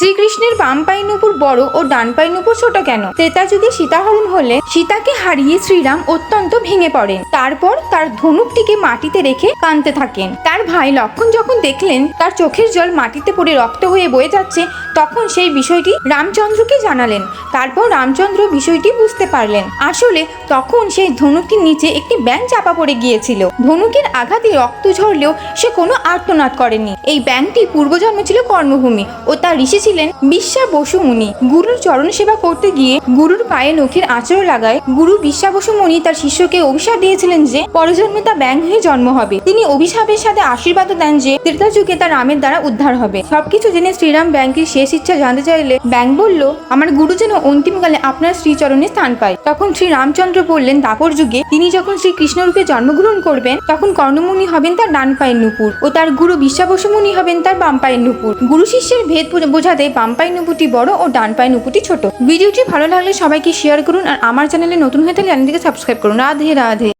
শ্রীকৃষ্ণের বাম পায়ের নুপুর বড় ও ডান পায়ের নুপুর ছোট কেন? ত্রেতা যুগে সীতাহরণ হলে, সীতাকে হারিয়ে শ্রীরাম অত্যন্ত ভেঙে পড়েন। তারপর তার ধনুকটিকে মাটিতে রেখে কাঁদতে থাকেন। তার ভাই লক্ষণ যখন দেখলেন, তার চোখের জল মাটিতে পড়ে রক্ত হয়ে বয়ে যাচ্ছে, তখন সেই বিষয়টি রামচন্দ্রকে জানালেন। তারপর রামচন্দ্র বিষয়টি বুঝতে পারলেন। আসলে তখন সেই ধনুকটির নিচে একটি ব্যাং চাপা পড়ে গিয়েছিল। ধনুকের আঘাতে রক্ত ঝরলেও সে কোনো আর্তনাদ করেনি। এই ব্যাংকটি পূর্বজন্ম ছিল কর্মভূমি ও তার ঋষি ছিলেন বিশ্বা বসু মুনি। গুরুর চরণ সেবা করতে গিয়ে গুরুর পায়ে নখের আঁচড় লাগায় গুরু বিশ্বা বসু মুনি তার শিষ্যকে অভিশাপ দিয়েছিলেন যে পরজন্মে তা ব্যাং হয়ে জন্ম হবে। তিনি অভিশাপের সাথে আশীর্বাদও দেন যে ত্রেতা যুগে তার রামের দ্বারা উদ্ধার হবে। সবকিছু জেনে শ্রীরাম ব্যাংকের শেষ ইচ্ছা জানতে চাইলে ব্যাং বলল, আমার গুরু যেন অন্তিমকালে আপনার শ্রীচরণে স্থান পায়। তখন শ্রী রামচন্দ্র বললেন দাপর যুগে তিনি যখন শ্রী কৃষ্ণরূপে জন্মগ্রহণ করবেন, তখন কর্ণমুনি হবেন তার ডান পায়ের নুপুর ও তার গুরু বিশ্বাবসুমুনি হবেন তার বাম পায়ের নুপুর। গুরু শিষ্যের ভেদ বুঝে- বোঝাতে বাম পায়ের নুপুটি বড় ও ডান পায়ের নুপুটি ছোট। ভিডিওটি ভালো লাগলে সবাইকে শেয়ার করুন আর আমার চ্যানেলে নতুন হয়ে থাকলে চ্যানেলটিকে সাবস্ক্রাইব করুন। রাধে রাধে।